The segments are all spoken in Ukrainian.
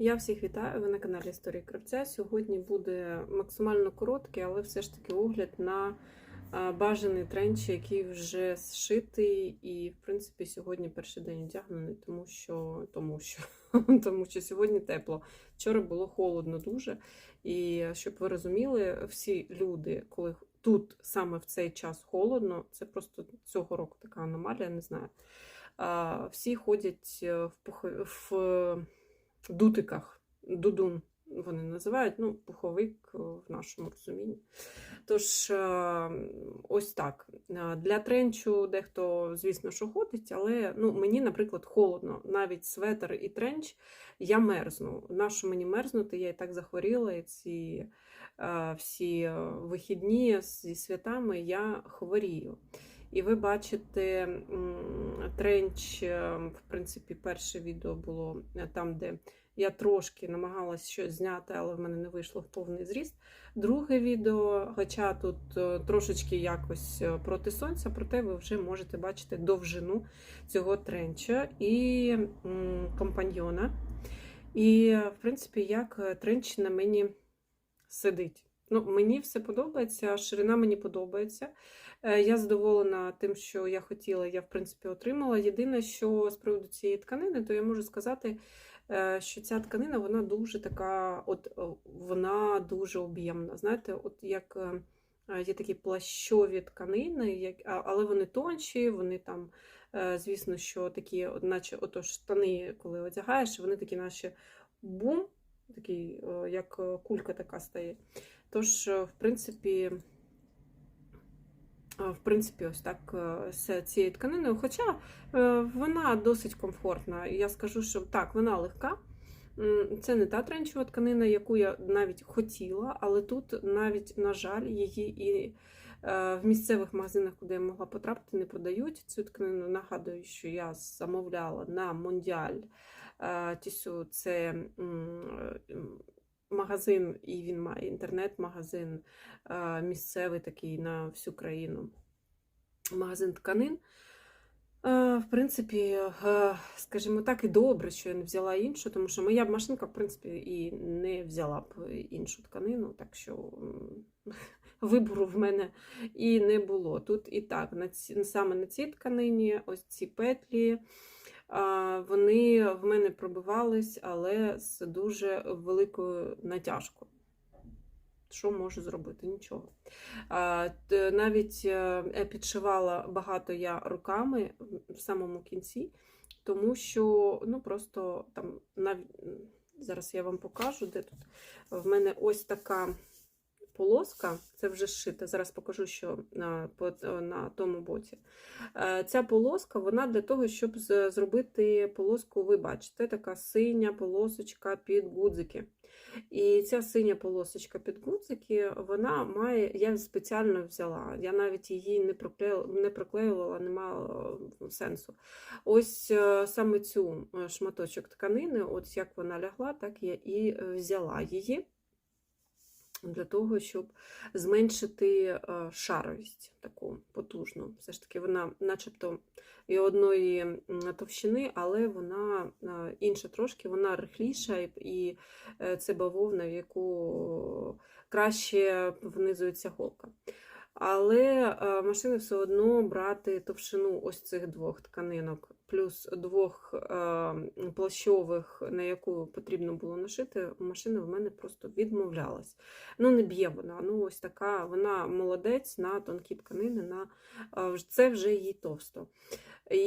Я всіх вітаю. Ви на каналі Історії Кравця. Сьогодні буде максимально короткий, але все ж таки огляд на а, бажаний тренч, який вже зшитий. І, в принципі, сьогодні перший день одягнений, тому що, тому що, тому що сьогодні тепло. Вчора було холодно дуже. І щоб ви розуміли, всі люди, коли тут саме в цей час холодно, це просто цього року така аномалія, не знаю. Всі ходять е, в, в дутиках, дудун вони називають, ну, пуховик е, в нашому розумінні. Тож, е, ось так. Е, Для тренчу дехто, звісно, що ходить, але ну, мені, наприклад, холодно. Навіть светр і тренч я мерзну. Нащо мені мерзнути? Я і так захворіла, і ці всі вихідні зі святами я хворію. І ви бачите тренч, е, в принципі, перше відео було е, там, де я трошки намагалась щось зняти, але в мене не вийшло в повний зріст. Друге відео, хоча тут е, трошечки якось проти сонця, проте ви вже можете бачити довжину цього тренча і компаньйона. І, в принципі, як тренч на мені сидить. Ну, мені все подобається, ширина мені подобається. Е, Я задоволена тим, що я хотіла, я в принципі отримала. Єдине, що з приводу цієї тканини, то я можу сказати, е, що ця тканина вона дуже така, от вона дуже об'ємна. Знаєте, от як е, є такі плащові тканини, але вони тонші, вони там, звісно, що такі, наче ото штани, коли одягаєш, вони такі, наче бум, такий, як кулька така стає. Тож, в принципі, в принципі, ось так е, з цією тканиною. Хоча е, вона досить комфортна. Я скажу, що так, вона легка. Це не та тренчова тканина, яку я навіть хотіла, але тут навіть, на жаль, її і е, в місцевих магазинах, куди я могла потрапити, не продають. Цю тканину нагадую, що я замовляла на Мондіаль. Е, Тісю це е, магазин, і він має інтернет-магазин місцевий такий на всю країну. Магазин тканин. В принципі, скажімо так, і добре, що я не взяла іншу, тому що моя машинка, в принципі, і не взяла б іншу тканину, так що вибору в мене і не було. Тут і так, саме на цій тканині, ось ці петлі, вони в мене пробивались, але з дуже великою натяжкою. Що можу зробити? Нічого. Навіть е, підшивала багато я руками в самому кінці, тому що ну просто там навіть зараз я вам покажу, де тут в мене ось така полоска, це вже зшита. Зараз покажу, що на, по- на тому боці. Е, Ця полоска, вона для того, щоб зробити полоску, ви бачите, така синя полосочка під гудзики. І ця синя полосочка під гудзики, вона має, я спеціально взяла, я навіть її не проклеювала, не проклеювала, немає сенсу. Ось е, саме цю е, шматочок тканини, от як вона лягла, так я і е, взяла її для того, щоб зменшити е, шаровість таку потужну. Все ж таки, вона, начебто, і одної товщини, але вона е, інша трошки, вона рихліша, і- е, це бавовна, в яку краще внизується голка. Але е, машини все одно брати товщину ось цих двох тканинок, плюс двох е, плащових, на яку потрібно було нашити, машина в мене просто відмовлялась. Ну, не б'є вона. Ну, ось така, вона молодець на тонкі тканини, на е, це вже їй товсто. І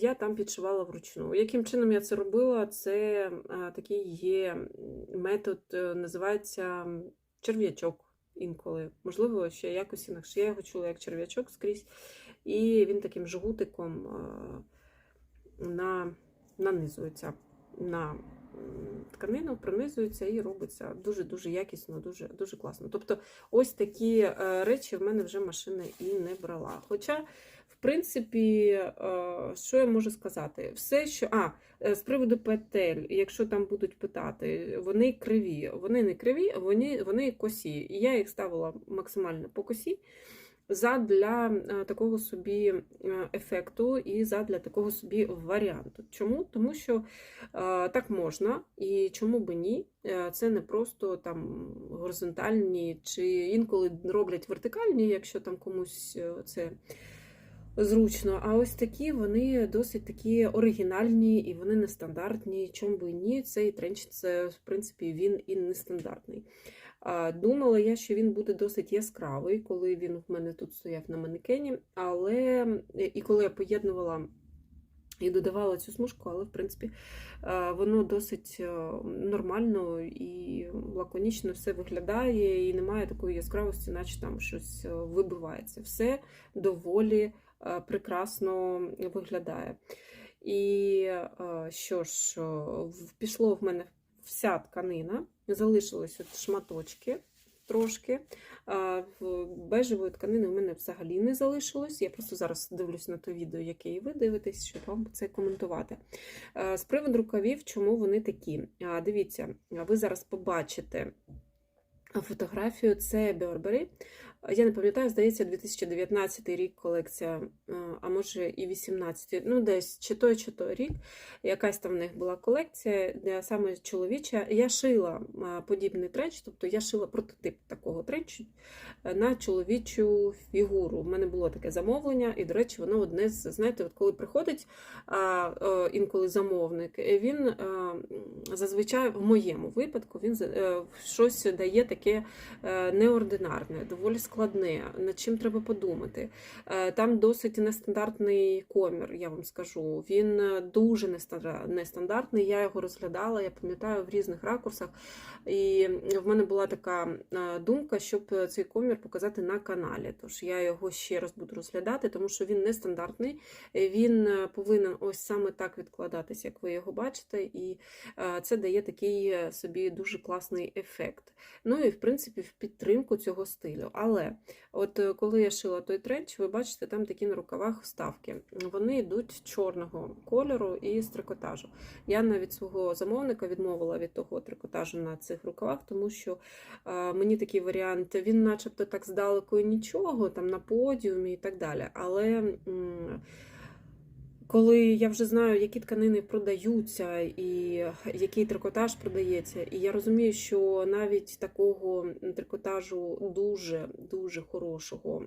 я там підшивала вручну. Яким чином я це робила? Це такий є метод, називається черв'ячок інколи. Можливо, ще якось інакше. Я його чула як черв'ячок скрізь, і він таким жгутиком е, на, нанизується на тканину, пронизується і робиться дуже-дуже якісно, дуже, дуже класно. Тобто, ось такі е, речі в мене вже машина і не брала. Хоча, в принципі, е, що я можу сказати? Все, що. А, е, з приводу петель, якщо там будуть питати, вони криві. Вони не криві, вони, вони косі. І я їх ставила максимально по косі. задля е, такого собі ефекту і задля такого собі варіанту. Чому? Тому що так можна, і чому би ні? Це не просто там горизонтальні, чи інколи роблять вертикальні, якщо там комусь це зручно. А ось такі вони досить такі оригінальні і вони нестандартні. Чому би ні? Цей тренч, це, в принципі, він і нестандартний. Думала я, що він буде досить яскравий, коли він в мене тут стояв на манекені, але і коли я поєднувала і додавала цю смужку, але в принципі воно досить е, нормально і лаконічно все виглядає, і немає такої яскравості, наче там щось е, вибивається. Все доволі прекрасно виглядає. І е, що ж, е, в- пішло в мене вся тканина, залишились шматочки трошки. В бежевої тканини у мене взагалі не залишилось. Я просто зараз дивлюсь на те відео, яке і ви дивитесь, щоб вам це коментувати. З приводу рукавів, чому вони такі? Дивіться, ви зараз побачите фотографію, це Burberry. Я не пам'ятаю, здається, 2019 рік колекція, е, а може і 18, ну десь чи той, чи той рік. Якась там в них була колекція, де саме чоловіча. Я шила е, подібний тренч, тобто я шила прототип такого тренчу е, на чоловічу фігуру. У мене було таке замовлення, і, до речі, воно одне з, знаєте, от коли приходить інколи замовник, він зазвичай в моєму випадку він щось дає таке неординарне, доволі складне, над чим треба подумати. Е, Там досить нестандартний комір, я вам скажу. Він е, дуже нестандартний. Я його розглядала, я пам'ятаю в різних ракурсах. І в мене була така е, думка, щоб цей комір показати на каналі. Тож я його ще раз буду розглядати, тому що він нестандартний. Він повинен ось саме так відкладатися, як ви його бачите, і це дає такий собі дуже класний ефект. Ну і в принципі в підтримку цього стилю. Але от е, коли я шила той тренч, ви бачите, там такі на рукавах вставки. Вони йдуть чорного кольору і з трикотажу. Я навіть свого замовника відмовила від того трикотажу на цих рукавах, тому що мені такий варіант, він начебто так здалеку і нічого, там на подіумі і так далі. Але. Коли я вже знаю, які тканини продаються, і який трикотаж продається, і я розумію, що навіть такого трикотажу дуже дуже хорошого,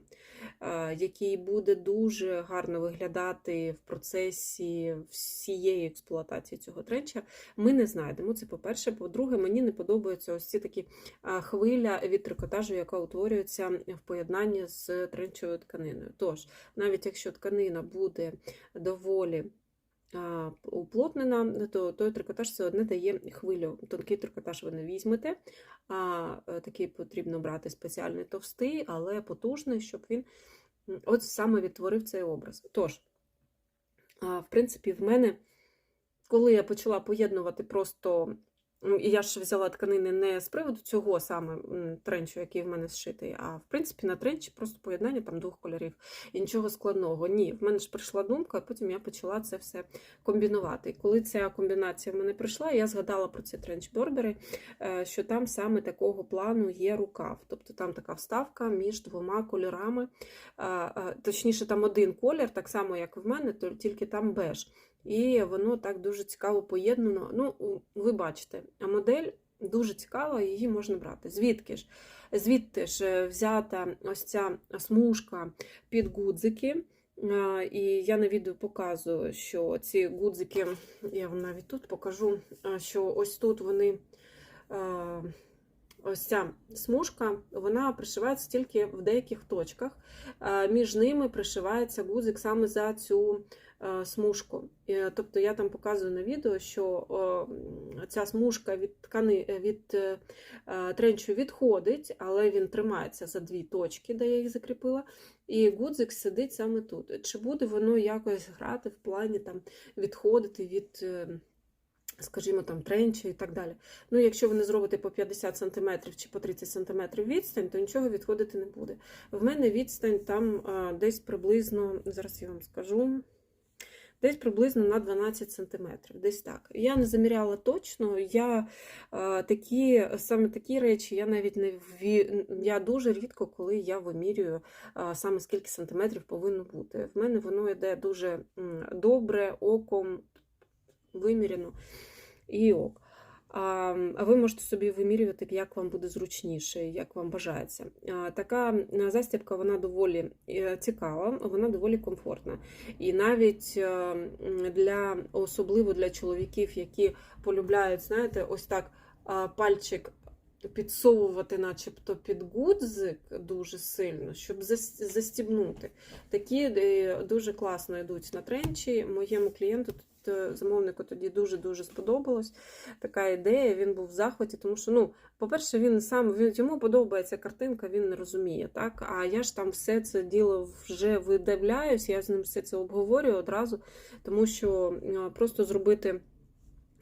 е, який буде дуже гарно виглядати в процесі всієї експлуатації цього тренча, ми не знайдемо. Це по-перше. По-друге, мені не подобаються ось ці такі е, хвиля від трикотажу, яка утворюється в поєднанні з тренчовою тканиною. Тож, навіть якщо тканина буде доволі а, уплотнена, то той трикотаж все одне дає хвилю. Тонкий трикотаж ви не візьмете, а е, такий потрібно брати спеціальний товстий, але потужний, щоб він от саме відтворив цей образ. Тож, в принципі, в мене, коли я почала поєднувати просто. Ну, І я ж взяла тканини не з приводу цього саме тренчу, який в мене зшитий, а в принципі на тренчі просто поєднання там двох кольорів і нічого складного. Ні, в мене ж прийшла думка, а потім я почала це все комбінувати. І коли ця комбінація в мене прийшла, я згадала про цей тренч Бербери, е, що там саме такого плану є рукав. Тобто там така вставка між двома кольорами. Е, е, Точніше, там один колір, так само, як в мене, тільки там беж. І воно так дуже цікаво поєднано. Ну, ви бачите, а модель дуже цікава, її можна брати. Звідки ж? Звідти ж е, взята ось ця смужка під гудзики. Е, І я на відео показую, що ці гудзики, я вам навіть тут покажу, е, що ось тут вони. Ось ця смужка, вона пришивається тільки в деяких точках. Е, Між ними пришивається гудзик саме за цю е, смужку. Е, Тобто я там показую на відео, що ця смужка від ткани від тренчу відходить, але він тримається за дві точки, де я їх закріпила. І гудзик сидить саме тут. Чи буде воно якось грати в плані там відходити від. Скажімо, там тренчі і так далі. Ну, якщо ви не зробите по 50 см чи по 30 см відстань, то нічого відходити не буде. В мене відстань там а, десь приблизно, зараз я вам скажу, десь приблизно на 12 см. Десь так. Я не заміряла точно. Я е, такі, саме такі речі, я навіть не ві... я дуже рідко, коли я вимірюю е, саме скільки сантиметрів повинно бути. В мене воно йде дуже добре, оком виміряно і ок. А ви можете собі вимірювати, як вам буде зручніше, як вам бажається. Така застібка вона доволі е, цікава, вона доволі комфортна. І навіть е, для особливо для чоловіків, які полюбляють, знаєте, ось так пальчик підсовувати, начебто під гудзик дуже сильно, щоб застібнути. Такі е, дуже класно йдуть на тренчі. Моєму клієнту замовнику тоді дуже-дуже сподобалось така ідея. Він був в захваті, тому що, ну, по-перше, він сам він йому подобається картинка, він не розуміє. так? А я ж там все це діло вже видавляюсь, я з ним все це обговорюю одразу, тому що е, просто зробити.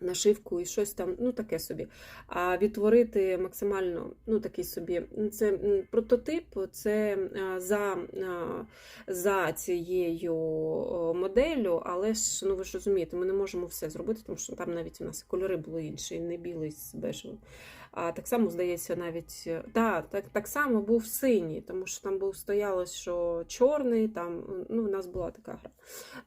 Нашивку і щось там, ну таке собі. А відтворити максимально, ну такий собі, це прототип, це е, за, е, за цією моделлю, але ж ну ви ж розумієте, ми не можемо все зробити, тому що там навіть у нас кольори були інші, не білий з бежевим. А так само, здається, навіть е, да, так, так само був синій, тому що там був стоялось, що чорний, там ну, у нас була така гра.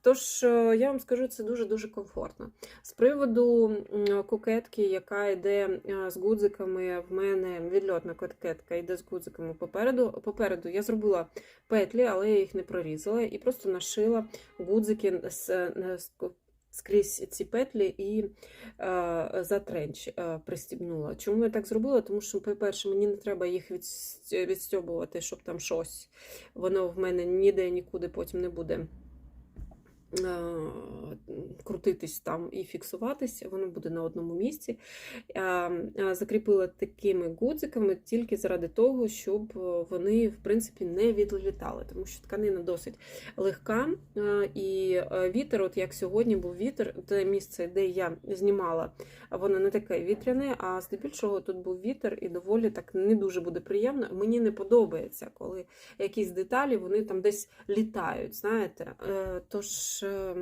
Тож е, я вам скажу, це дуже-дуже комфортно. З приводу м, кокетки, яка йде е, з гудзиками, в мене відльотна кокетка йде з гудзиками попереду. Попереду я зробила петлі, але я їх не прорізала і просто нашила гудзики з скрізь ці петлі і е, за тренч е, пристібнула. Чому я так зробила? Тому що, по-перше, мені не треба їх відс- відстьобувати, щоб там щось. Воно в мене ніде нікуди потім не буде крутитись там і фіксуватись, воно буде на одному місці. Е, е, Закріпила такими гудзиками тільки заради того, щоб вони, в принципі, не відлітали, тому що тканина досить легка. е, І е, вітер, от як сьогодні був вітер, те місце, де я знімала, воно не таке вітряне, а здебільшого тут був вітер і доволі так не дуже буде приємно. Мені не подобається, коли якісь деталі вони там десь літають. знаєте. Е, Тож. Е,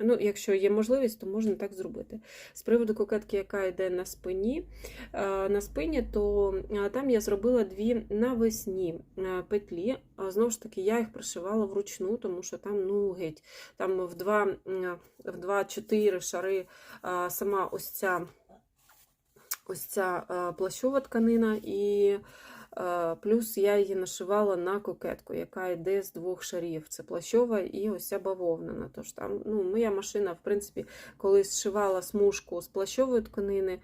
Ну, якщо є можливість, то можна так зробити. З приводу кокетки, яка йде на спині, е, на спині, то е, там я зробила дві навесні е, петлі. Знову ж таки, я їх пришивала вручну, тому що там, ну, геть, там в два, м, в два-чотири шари сама ось ця, ось ця плащова тканина і. Е, Плюс я її нашивала на кокетку, яка йде з двох шарів. Це плащова і ось ця бавовнана. Тож там, ну, моя машина, в принципі, коли зшивала смужку з плащової тканини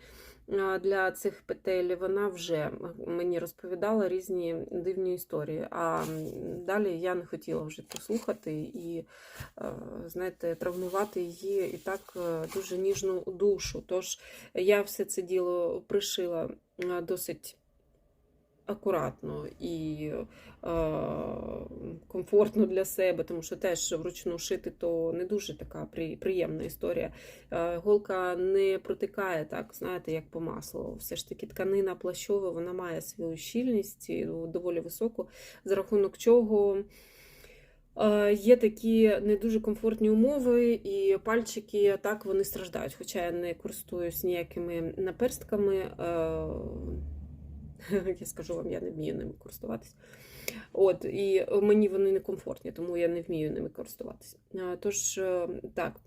е, для цих петель, вона вже мені розповідала різні дивні історії. А далі я не хотіла вже послухати і, е, знаєте, травмувати її і так дуже ніжну душу. Тож я все це діло пришила досить акуратно і е, комфортно для себе, тому що теж вручну шити то не дуже така при, приємна історія. Е, голка не протикає так, знаєте, як по маслу. Все ж таки тканина плащова, вона має свою щільність доволі високу, за рахунок чого. Е, Є такі не дуже комфортні умови, і пальчики так вони страждають. Хоча я не користуюсь ніякими наперстками. Я скажу вам, я не вмію ними користуватись. От, і мені вони не комфортні, тому я не вмію ними користуватися. Тож, е, так.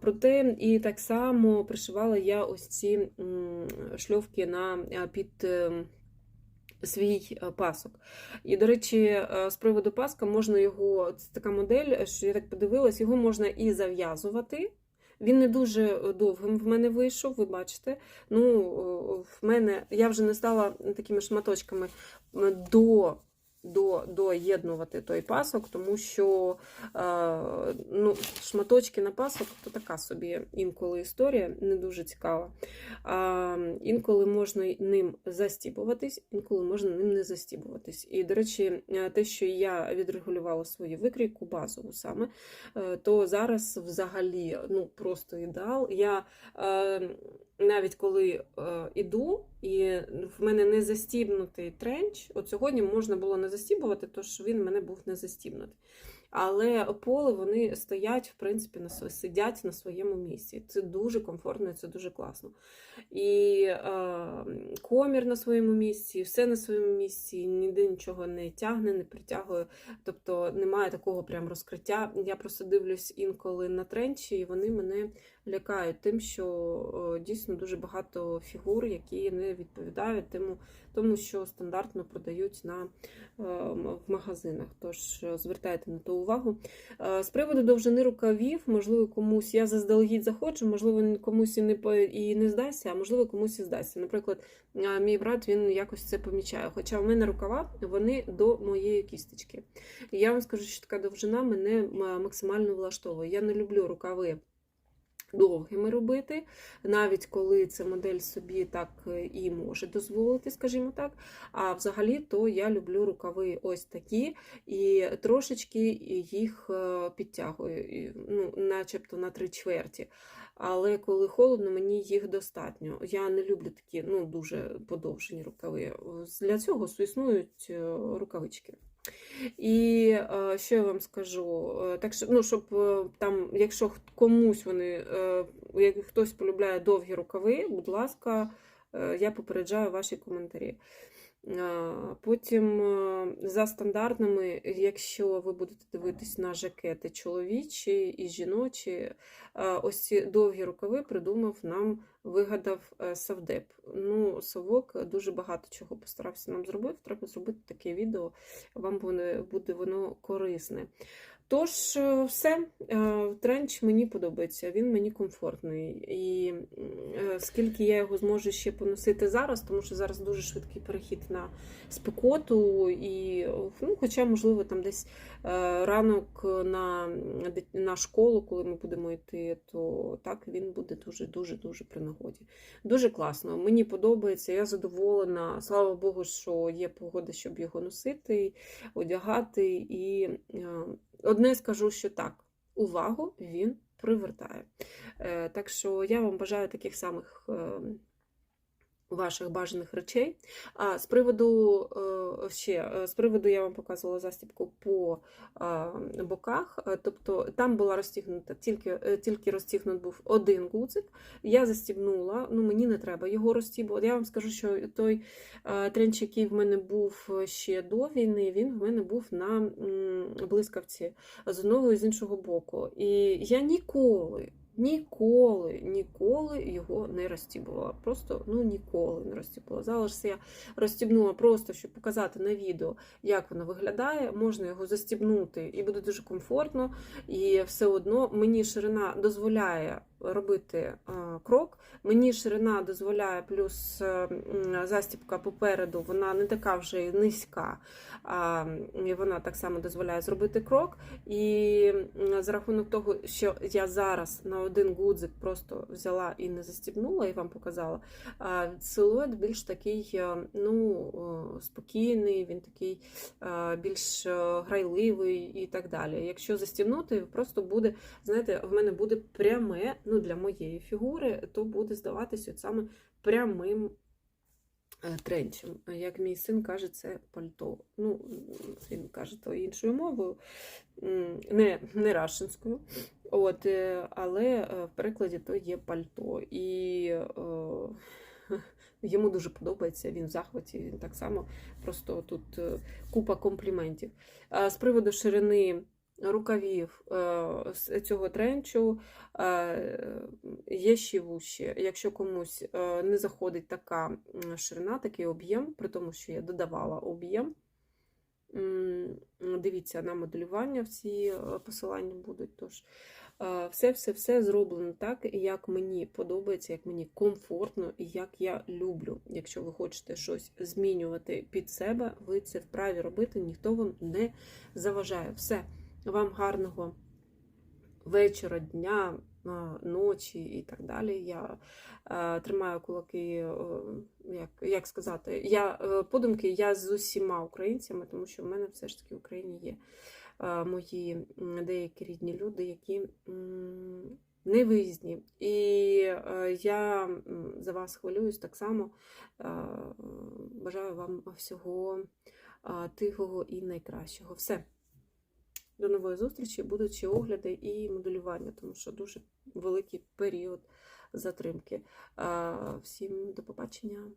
Проте і так само пришивала я ось ці шльовки на е, під. е, Свій пасок. І, до речі, з приводу паска можна його, це така модель, що я так подивилась, його можна і зав'язувати. Він не дуже довгим в мене вийшов, ви бачите. Ну, в мене я вже не стала такими шматочками до, до, доєднувати той пасок, тому що е, ну, шматочки на пасок то така собі інколи історія, не дуже цікава. А, інколи можна ним застібуватись, інколи можна ним не застібуватись. І, до речі, е, те, що я відрегулювала свою викрійку, базову саме, е, то зараз взагалі ну, просто ідеал. Я е, навіть коли е, іду, і в мене не застібнутий тренч, от сьогодні можна було не застібувати, тож він мене був не застібнутий. Але поле вони стоять, в принципі, на сидять на своєму місці. Це дуже комфортно, і це дуже класно. І е, комір на своєму місці, все на своєму місці, ніде нічого не тягне, не притягує. Тобто немає такого прям розкриття. Я просто дивлюсь інколи на тренчі, і вони мене лякають тим, що дійсно дуже багато фігур, які не відповідають тому, тому що стандартно продають на, е, в магазинах. Тож е, звертайте на то увагу. Е, З приводу довжини рукавів, можливо, комусь я заздалегідь захочу, можливо, комусь і не і не здасться, а можливо, комусь і здасться. Наприклад, мій брат він якось це помічає. Хоча в мене рукава вони до моєї кісточки. І я вам скажу, що така довжина мене максимально влаштовує. Я не люблю рукави. Довгими робити, навіть коли ця модель собі так е, і може дозволити, скажімо так. А взагалі, то я люблю рукави ось такі, і трошечки їх е, підтягую, ну, начебто на три чверті. Але коли холодно, мені їх достатньо. Я не люблю такі ну, дуже подовжені рукави. Для цього існують е, рукавички. І е, що я вам скажу? Е, Так що, ну, щоб е, там, якщо комусь вони, як хтось полюбляє довгі рукави, будь ласка, я попереджаю ваші коментарі. Е, Потім е, за стандартними, якщо ви будете дивитись на жакети чоловічі і жіночі, е, ось ці довгі рукави придумав нам, вигадав е, Савдеп. Ну, Совок дуже багато чого постарався нам зробити. Треба зробити таке відео, вам буде воно корисне. Тож, е, все, е, тренч мені подобається, він мені комфортний. І е, скільки я його зможу ще поносити зараз, тому що зараз дуже швидкий перехід на спекоту, і ну, хоча, можливо, там десь ранок на, на школу, коли ми будемо йти, то так він буде дуже-дуже дуже при нагоді. Дуже класно. Мені подобається, я задоволена. Слава Богу, що є погода, щоб його носити, одягати. І одне скажу, що так, увагу він привертає. Е, Так що я вам бажаю таких самих. Ваших бажаних речей. А з приводу е, ще е, з приводу я вам показувала застібку по боках. Е, Тобто там була розтігнута тільки, тільки розтігнут був один гудзик. Я застібнула, ну мені не треба його розтібувати. Я вам скажу, що той тренч, який в мене був ще до війни, він в мене був на блискавці з одного і з іншого боку. І я ніколи. Ніколи, ніколи його не розтібувала. Просто ну ніколи не розтібувала. Зараз я розтібнула просто, щоб показати на відео, як воно виглядає. Можна його застібнути і буде дуже комфортно. І все одно мені ширина дозволяє робити а, крок. Мені ширина дозволяє, плюс е, застібка попереду, вона не така вже й низька, і вона так само дозволяє зробити крок. І за рахунок того, що я зараз на один гудзик просто взяла і не застібнула, і вам показала, силует більш такий е, ну, е, спокійний, він такий е, більш е, грайливий і так далі. Якщо застібнути, просто буде, знаєте, в мене буде пряме, ну для моєї фігури, то буде здаватися от саме прямим е, тренчем. Як мій син каже, це пальто. Ну, він каже то іншою мовою, не, не рашинською. От, е, але е, в перекладі то є пальто. І йому дуже подобається, він в захваті, він так само. Просто тут купа компліментів. А З приводу ширини рукавів е, з цього тренчу е, є ще вущі. Якщо комусь е, не заходить така ширина, такий об'єм, при тому, що я додавала об'єм. Дивіться на моделювання, всі е, посилання будуть. Тож все-все-все зроблено так, як мені подобається, як мені комфортно і як я люблю. Якщо ви хочете щось змінювати під себе, ви це вправі робити, ніхто вам не заважає. Все, вам гарного вечора, дня, ночі і так далі. Я е, тримаю кулаки, е, як, як сказати, я е, подумки я з усіма українцями, тому що в мене все ж таки в Україні є е, мої деякі рідні люди, які не виїзні. І е, я за вас хвилююсь так само. Е, Бажаю вам всього е, тихого і найкращого. Все. До нової зустрічі будуть ще огляди і моделювання, тому що дуже великий період затримки. Всім до побачення.